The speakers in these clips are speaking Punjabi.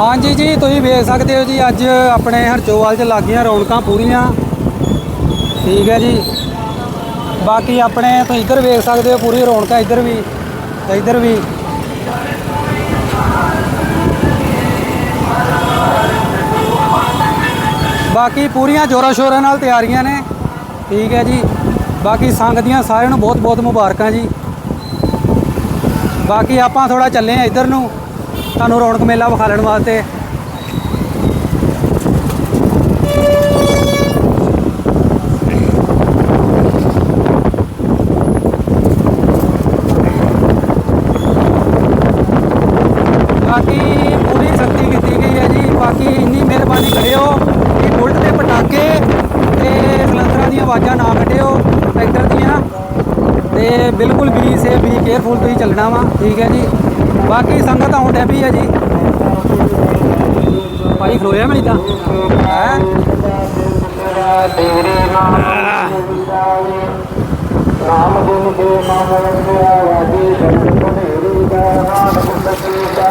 ਹਾਂਜੀ ਜੀ, ਤੁਸੀਂ ਵੇਖ ਸਕਦੇ ਹੋ ਜੀ, ਅੱਜ ਆਪਣੇ ਹਰਚੋਵਾਲ 'ਚ ਲੱਗੀਆਂ ਰੌਣਕਾਂ ਪੂਰੀਆਂ। ਠੀਕ ਹੈ ਜੀ। ਬਾਕੀ ਆਪਣੇ ਤੁਸੀਂ ਇੱਧਰ ਵੇਖ ਸਕਦੇ ਹੋ, ਪੂਰੀ ਰੌਣਕਾਂ ਇੱਧਰ ਵੀ, ਤੇ ਇੱਧਰ ਵੀ। ਬਾਕੀ ਪੂਰੀਆਂ ਜੋਰਾਂ ਸ਼ੋਰਾਂ ਨਾਲ ਤਿਆਰੀਆਂ ਨੇ। ਠੀਕ ਹੈ ਜੀ। ਬਾਕੀ ਸੰਗਤ ਦੀਆਂ ਸਾਰਿਆਂ ਨੂੰ ਬਹੁਤ ਬਹੁਤ ਮੁਬਾਰਕਾਂ ਜੀ। ਬਾਕੀ ਆਪਾਂ ਥੋੜਾ ਚੱਲੇ ਆ ਇੱਧਰ ਨੂੰ। ਤੁਹਾਨੂੰ ਰੌਣਕ ਮੇਲਾ ਵਿਖਾਲਣ ਵਾਸਤੇ। ਬਾਕੀ ਪੂਰੀ ਸਖਤੀ ਕੀਤੀ ਗਈ ਹੈ ਜੀ। ਬਾਕੀ ਇੰਨੀ ਮਿਹਰਬਾਨੀ ਕਰਿਓ ਕਿ ਬੁਲਟ ਦੇ ਪਟਾਕੇ ਤੇ ਸਲੰਸਰਾਂ ਦੀਆਂ ਆਵਾਜ਼ਾਂ ਨਾ ਕੱਢਿਓ। ਟਰੈਕਟਰ ਦੀਆਂ। ਤੇ ਬਿਲਕੁਲ ਵੀ ਸੇਫ ਵੀ ਕੇਅਰਫੁਲ ਤੁਸੀਂ ਚੱਲਣਾ ਵਾ। ਠੀਕ ਹੈ ਜੀ। ਬਾਕੀ ਸੰਗਤ ਆਉਣ ਡੈ ਪਈ ਹੈ ਜੀ। ਭਾਈ ਖਲੋਇਆ ਮੈਂ ਤਾਂ। ਹੈ? ਤੇਰੇ ਨਾਮ ਨਾਮ ਗੁਣ ਕੇ ਮਨ ਰੰਗਿਆ ਵਾਜੀ ਬਨੇਰੀ ਦਾ ਨਾਨਕ ਸਤੀ ਦਾ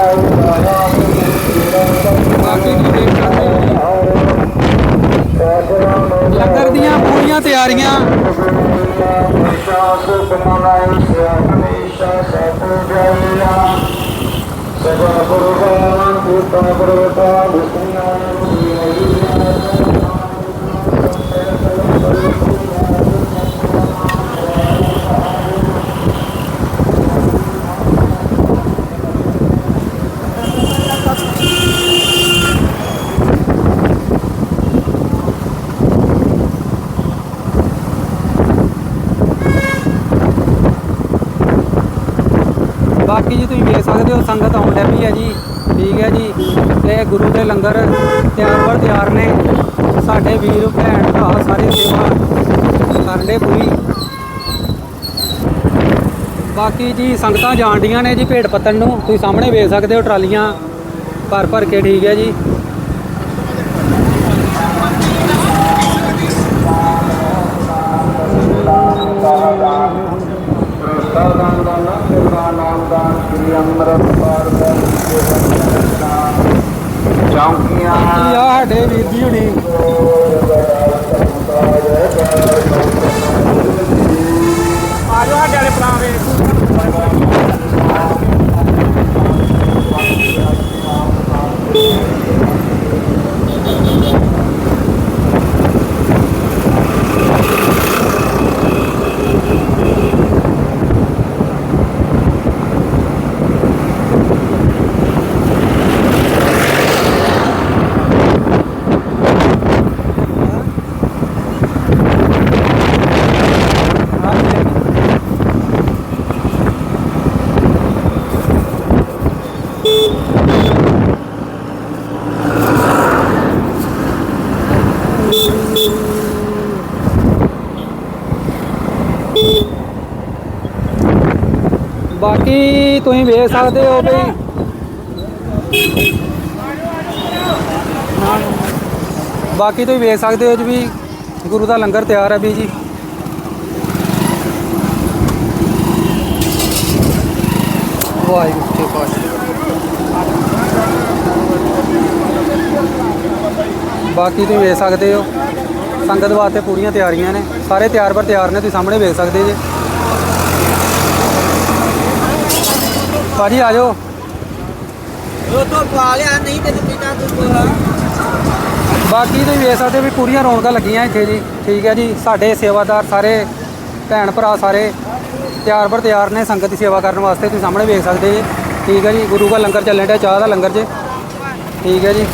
ਬਾਕੀ ਤੁਸੀਂ ਦੇਖ ਸਕਦੇ ਲੰਗਰ ਦੀਆਂ ਪੂਰੀਆਂ ਤਿਆਰੀਆਂ। ਸ਼ਾਸ ਬਨਾਈ ਸਿਆਹਨੀਸ਼ਾ ਸਤ ਜਾਇਆ Thank you. ਕੀਤਾ ਜੀ ਤੁਸੀਂ ਵੇਖ ਸਕਦੇ ਹੋ, ਸੰਗਤ ਆਉਣ ਡੈਪੀ ਹੈ ਜੀ। ਠੀਕ ਹੈ ਜੀ। ਤੇ ਗੁਰੂ ਦੇ ਲੰਗਰ ਤਿਆਰ ਵਰ ਤਿਆਰ ਨੇ। ਸਾਡੇ ਵੀਰ, ਭੈਣ, ਭਰਾ ਸਾਰੇ ਸੇਵਾ ਕਰਦੇ ਪੂਰੀ। ਬਾਕੀ ਜੀ, ਸੰਗਤਾਂ ਜਾਣਦੀਆਂ ਨੇ ਜੀ ਭੇਡ ਪੱਤਣ ਨੂੰ। ਤੁਸੀਂ ਸਾਹਮਣੇ ਵੇਖ ਸਕਦੇ ਹੋ ਟਰਾਲੀਆਂ ਭਰ ਭਰ ਕੇ, ਠੀਕ ਹੈ ਜੀ। ਦਾ ਸ੍ਰੀ ਅੰਮ੍ਰਿਤ ਪਾਰ ਦਾ ਚੌਂਕੀਆਂ ਸਾਡੇ ਜੀ ਹੁਣੀ। ਆਜੋ ਸਾਡੇ ਵਾਲੇ ਪਲਾਵੇ ਬਾਕੀ ਤੁਸੀਂ ਵੇਖ ਸਕਦੇ ਹੋ ਵੀ ਬਾਕੀ ਤੁਸੀਂ ਵੇਖ ਸਕਦੇ ਹੋ ਜੀ ਵੀ ਗੁਰੂ ਦਾ ਲੰਗਰ ਤਿਆਰ ਹੈ ਵੀ ਜੀ। ਵਾਹਿਗੁਰੂ ਜੀ ਕਾ ਬਾਕੀ ਤੁਸੀਂ ਵੇਖ ਸਕਦੇ ਹੋ, ਸੰਗਤ ਵਾਸਤੇ ਪੂਰੀਆਂ ਤਿਆਰੀਆਂ ਨੇ, ਸਾਰੇ ਤਿਆਰ ਪਰ ਤਿਆਰ ਨੇ, ਤੁਸੀਂ ਸਾਹਮਣੇ ਵੇਖ ਸਕਦੇ ਜੀ। ਭਾਜੀ ਆ ਜਾਓ। ਉਹ ਤੋਂ ਪਾ ਲਿਆ ਨਹੀਂ ਤੇ ਪੀਣਾ ਤੂੰ ਕੋਲਾ। ਬਾਕੀ ਤੁਸੀਂ ਵੇਖ ਸਕਦੇ ਹੋ ਵੀ ਪੂਰੀਆਂ ਰੌਣਕਾਂ ਲੱਗੀਆਂ ਇੱਥੇ ਜੀ। ਠੀਕ ਹੈ ਜੀ ਸਾਡੇ ਸੇਵਾਦਾਰ ਸਾਰੇ ਭੈਣ ਭਰਾ ਸਾਰੇ ਤਿਆਰ ਪਰ ਤਿਆਰ ਨੇ ਸੰਗਤ ਦੀ ਸੇਵਾ ਕਰਨ ਵਾਸਤੇ। ਤੁਸੀਂ ਸਾਹਮਣੇ ਵੇਖ ਸਕਦੇ ਜੀ। ਠੀਕ ਹੈ ਜੀ ਗੁਰੂ ਦਾ ਲੰਗਰ ਚੱਲਣ ਡਿਆ ਚਾਹ ਦਾ ਲੰਗਰ ਜੇ। ਠੀਕ ਹੈ ਜੀ।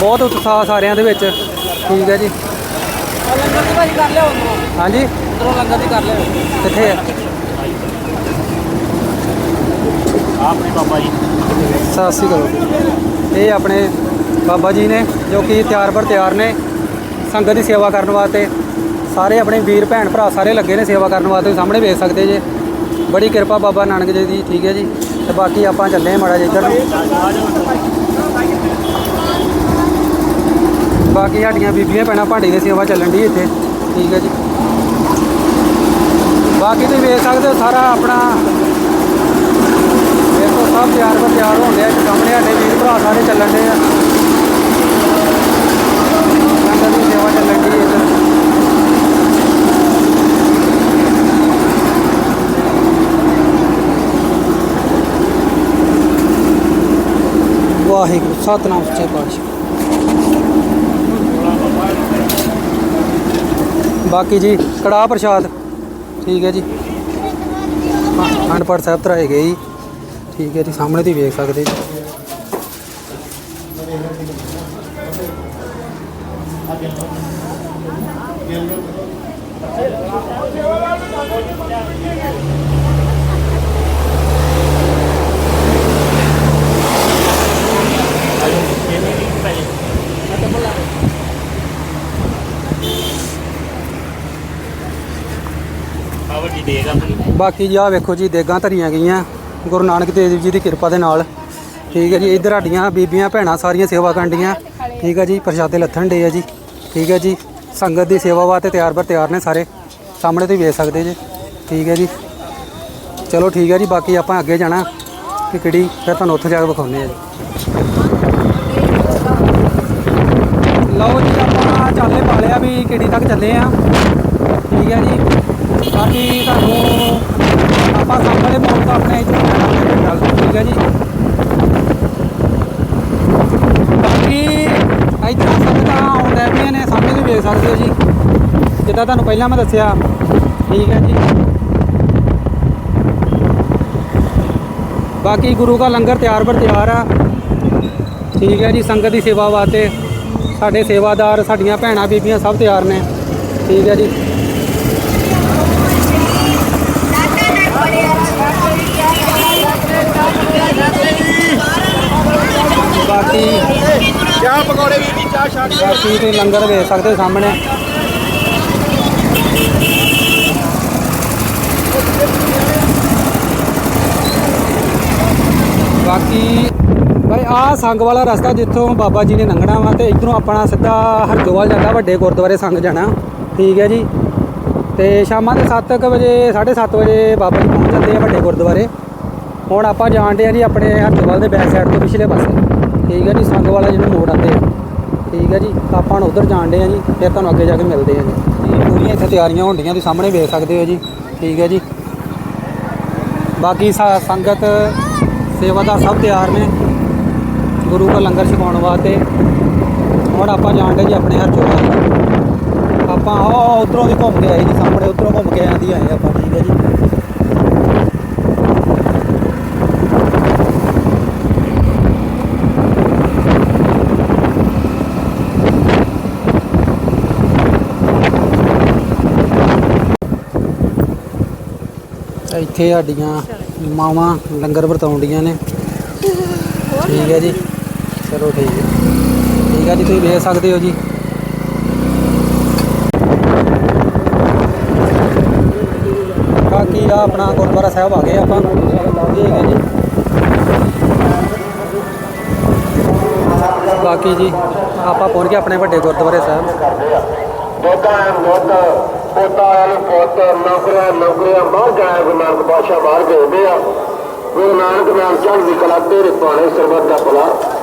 ਬਹੁਤ ਉਤਸ਼ਾਹ ਸਾਰਿਆਂ ਦੇ ਵਿੱਚ। ਠੀਕ ਹੈ ਜੀ। ਲੰਗਰ ਦੀ ਭਾਜੀ ਕਰ ਲਿਓ ਹਾਂਜੀ। ਲੰਗਰ ਦੀ ਕਰ ਲਿਓ ਕਿੱਥੇ ਆ? ਆਪਣੇ ਬਾਬਾ ਜੀ। ਸਤਿ ਸ਼੍ਰੀ ਅਕਾਲ। ਇਹ ਆਪਣੇ ਬਾਬਾ ਜੀ ਨੇ, ਜੋ ਕਿ ਤਿਆਰ ਬਰ ਤਿਆਰ ਨੇ, ਸੰਗਤ ਦੀ ਸੇਵਾ ਕਰਨ ਵਾਸਤੇ। ਸਾਰੇ ਆਪਣੇ ਵੀਰ, ਭੈਣ, ਭਰਾ ਸਾਰੇ ਲੱਗੇ ਨੇ ਸੇਵਾ ਕਰਨ ਵਾਸਤੇ ਸਾਹਮਣੇ ਵੇਖ ਸਕਦੇ ਜੇ। ਬੜੀ ਕਿਰਪਾ ਬਾਬਾ ਨਾਨਕ ਜੀ ਦੀ, ਠੀਕ ਹੈ ਜੀ। ਤੇ ਬਾਕੀ ਆਪਾਂ ਚੱਲੇ ਹਾਂ ਮਾੜਾ ਜਿਹਾ ਇੱਧਰ ਨੂੰ। ਬਾਕੀ ਸਾਡੀਆਂ ਬੀਬੀਆਂ, ਭੈਣਾਂ, ਭਾਂਡੇ ਦੀ ਸੇਵਾ ਚੱਲਣ ਦੀ ਇੱਥੇ, ਠੀਕ ਹੈ ਜੀ। ਬਾਕੀ ਤੁਸੀਂ ਵੇਖ ਸਕਦੇ ਹੋ ਸਾਰਾ ਆਪਣਾ ਦੇਖੋ ਸਭ ਤਿਆਰ ਬਰ ਤਿਆਰ ਹੋਣ ਡਿਆ, ਇੱਕ ਸਾਹਮਣੇ ਸਾਡੇ ਭਰਾ ਸਾਰੇ ਚੱਲਣ ਦੇ ਆ। ਲੰਗਰ ਦੀ ਸੇਵਾ ਚੱਲਣ ਦੀ ਇੱਧਰ। ਵਾਹਿਗੁਰੂ, ਸਤਨਾਮ ਸੱਚੇ ਪਾਤਸ਼ਾਹ। ਬਾਕੀ ਜੀ, ਕੜਾਹ ਪ੍ਰਸ਼ਾਦ। ਠੀਕ ਹੈ ਜੀ। ਅਨਪੜ ਸਾਹਿਬ ਧਰਾਏ ਗਏ ਜੀ। ਠੀਕ ਹੈ ਜੀ ਸਾਹਮਣੇ ਤੁਸੀਂ ਵੇਖ ਸਕਦੇ ਜੀ। ਬਾਕੀ ਜੀ ਆ ਵੇਖੋ ਜੀ ਦੇਗਾਂ ਧਰੀਆਂ ਗਈਆਂ। ਗੁਰੂ ਨਾਨਕ ਦੇਵ ਜੀ ਦੀ ਕਿਰਪਾ ਦੇ ਨਾਲ। ਠੀਕ ਹੈ ਜੀ, ਇੱਧਰ ਸਾਡੀਆਂ ਬੀਬੀਆਂ, ਭੈਣਾਂ ਸਾਰੀਆਂ ਸੇਵਾ ਕਰਨਡੀਆਂ ਠੀਕ ਹੈ ਜੀ, ਪ੍ਰਸ਼ਾਦੇ ਲੱਥਣ ਡੇ ਆ ਜੀ। ਠੀਕ ਹੈ ਜੀ, ਸੰਗਤ ਦੀ ਸੇਵਾ ਵਾਸਤੇ ਤਿਆਰ ਬਰ ਤਿਆਰ ਨੇ ਸਾਰੇ। ਸਾਹਮਣੇ ਤੁਸੀਂ ਵੇਖ ਸਕਦੇ ਜੀ। ਠੀਕ ਹੈ ਜੀ। ਚਲੋ ਠੀਕ ਹੈ ਜੀ, ਬਾਕੀ ਆਪਾਂ ਅੱਗੇ ਜਾਣਾ ਕਿ ਕਿਹੜੀ, ਫਿਰ ਤੁਹਾਨੂੰ ਉੱਥੇ ਜਾ ਕੇ ਵਿਖਾਉਂਦੇ ਆ ਜੀ। ਲਓ ਜੀ, ਆਪਾਂ ਚੱਲੇ ਪਾ ਲਿਆ ਵੀ ਕਿਹੜੀ ਤੱਕ ਚੱਲੇ ਆ। ਠੀਕ ਹੈ ਜੀ। ਬਾਕੀ ਤੁਹਾਨੂੰ ਆਪਾਂ ਸਾਹਮਣੇ ਬਹੁਤ ਆਪਣੇ ਇੱਥੇ ਠੀਕ ਹੈ ਜੀ। ਬਾਕੀ ਇੱਥੇ ਸੰਗਤਾਂ ਆਉਣ ਲੱਗ ਪਈਆਂ ਨੇ, ਸਾਹਮਣੇ ਵੀ ਵੇਖ ਸਕਦੇ ਹੋ ਜੀ। ਜਿੱਦਾਂ ਤੁਹਾਨੂੰ ਪਹਿਲਾਂ ਮੈਂ ਦੱਸਿਆ, ਠੀਕ ਹੈ ਜੀ। ਬਾਕੀ ਗੁਰੂ ਦਾ ਲੰਗਰ ਤਿਆਰ ਬਰ ਤਿਆਰ ਆ। ਠੀਕ ਹੈ ਜੀ, ਸੰਗਤ ਦੀ ਸੇਵਾ ਵਾਸਤੇ ਸਾਡੇ ਸੇਵਾਦਾਰ, ਸਾਡੀਆਂ ਭੈਣਾਂ, ਬੀਬੀਆਂ ਸਭ ਤਿਆਰ ਨੇ। ਠੀਕ ਹੈ ਜੀ। ਬਾਕੀ ਚਾਹ ਪਕੌੜੇ ਵੀ ਚਾਹ ਛੱਡ ਬਾਕੀ ਤੁਸੀਂ ਲੰਗਰ ਵੇਖ ਸਕਦੇ ਹੋ ਸਾਹਮਣੇ। ਬਾਕੀ ਭਾਈ ਆ ਸੰਗ ਵਾਲਾ ਰਸਤਾ ਜਿੱਥੋਂ ਬਾਬਾ ਜੀ ਨੇ ਲੰਘਣਾ ਵਾ ਤੇ ਇਧਰੋਂ ਆਪਣਾ ਸਿੱਧਾ ਹਰਦੋਵਾਲ ਜਾਂਦਾ ਵੱਡੇ ਗੁਰਦੁਆਰੇ ਸੰਗ ਜਾਣਾ। ਠੀਕ ਹੈ ਜੀ। ਤੇ ਸ਼ਾਮਾਂ ਦੇ 7:00 ਵਜੇ 7:30 ਵਜੇ ਬਾਬਾ ਜੀ ਪਹੁੰਚ ਜਾਂਦੇ ਆ ਵੱਡੇ ਗੁਰਦੁਆਰੇ। ਹੁਣ ਆਪਾਂ ਜਾਣਦੇ ਆ ਜੀ ਆਪਣੇ ਹਰਦੋਵਾਲ ਦੇ ਬੈਕ ਸਾਈਡ ਤੋਂ ਪਿਛਲੇ ਪਾਸੇ। ਠੀਕ ਹੈ ਜੀ ਸੰਗ ਵਾਲਾ ਜਿਹਨੂੰ ਮੋੜ ਆਉਂਦੇ ਆ। ਠੀਕ ਹੈ ਜੀ, ਆਪਾਂ ਹੁਣ ਉਧਰ ਜਾਣਦੇ ਆ ਜੀ, ਫਿਰ ਤੁਹਾਨੂੰ ਅੱਗੇ ਜਾ ਕੇ ਮਿਲਦੇ ਆ ਜੀ। ਪੂਰੀਆਂ ਇੱਥੇ ਤਿਆਰੀਆਂ ਹੁੰਦੀਆਂ, ਤੁਸੀਂ ਸਾਹਮਣੇ ਵੇਖ ਸਕਦੇ ਹੋ ਜੀ। ਠੀਕ ਹੈ ਜੀ। ਬਾਕੀ ਸਾ- ਸੰਗਤ ਸੇਵਾਦਾਰ ਸਭ ਤਿਆਰ ਨੇ। ਗੁਰੂ ਦਾ ਲੰਗਰ ਛਕਾਉਣ ਵਾਸਤੇ। ਹੁਣ ਆਪਾਂ ਜਾਣਦੇ ਜੀ ਆਪਣੇ ਹਰ ਹਰਜੋਤ ਆਪਾਂ ਉਹ ਉਧਰੋਂ ਦੀ ਘੁੰਮ ਕੇ ਆਏ ਜੀ, ਸਾਹਮਣੇ ਉਧਰੋਂ ਘੁੰਮ ਕੇ ਆਂਦੀ ਆਏ ਆਪਾਂ, ਠੀਕ ਹੈ ਜੀ। ਇੱਥੇ ਸਾਡੀਆਂ ਮਾਵਾਂ ਲੰਗਰ ਵਰਤਾਉਂਦੀਆਂ ਨੇ। ਠੀਕ ਹੈ ਜੀ। ਚਲੋ ਠੀਕ ਹੈ। ਠੀਕ ਹੈ ਜੀ, ਤੁਸੀਂ ਵੇਖ ਸਕਦੇ ਹੋ ਜੀ। ਬਾਕੀ ਆ ਆਪਣਾ ਗੁਰਦੁਆਰਾ ਸਾਹਿਬ ਆ ਗਏ ਆਪਾਂ। ਠੀਕ ਹੈ ਜੀ। ਬਾਕੀ ਜੀ, ਆਪਾਂ ਪਹੁੰਚ ਗਏ ਆਪਣੇ ਵੱਡੇ ਗੁਰਦੁਆਰੇ ਸਾਹਿਬ। ਦੋਤਾ ਹੈ ਦੁੱਧ ਪੋਤਾ ਵਾਲੇ ਪੁੱਤ ਨੌਕਰੀਆਂ ਨੌਕਰੀਆਂ ਬਾਹਰ ਜਾਇਆ ਗੁਰੂ ਨਾਨਕ ਪਾਤਸ਼ਾਹ ਬਾਹਰ ਭੇਜਦੇ ਆ। ਗੁਰੂ ਨਾਨਕ ਨਾਮ ਚੜ੍ਹਦੀ ਕਲਾ ਤੇਰੇ ਪਾਣੇ ਸਰਬੱਤ ਦਾ ਭਲਾ।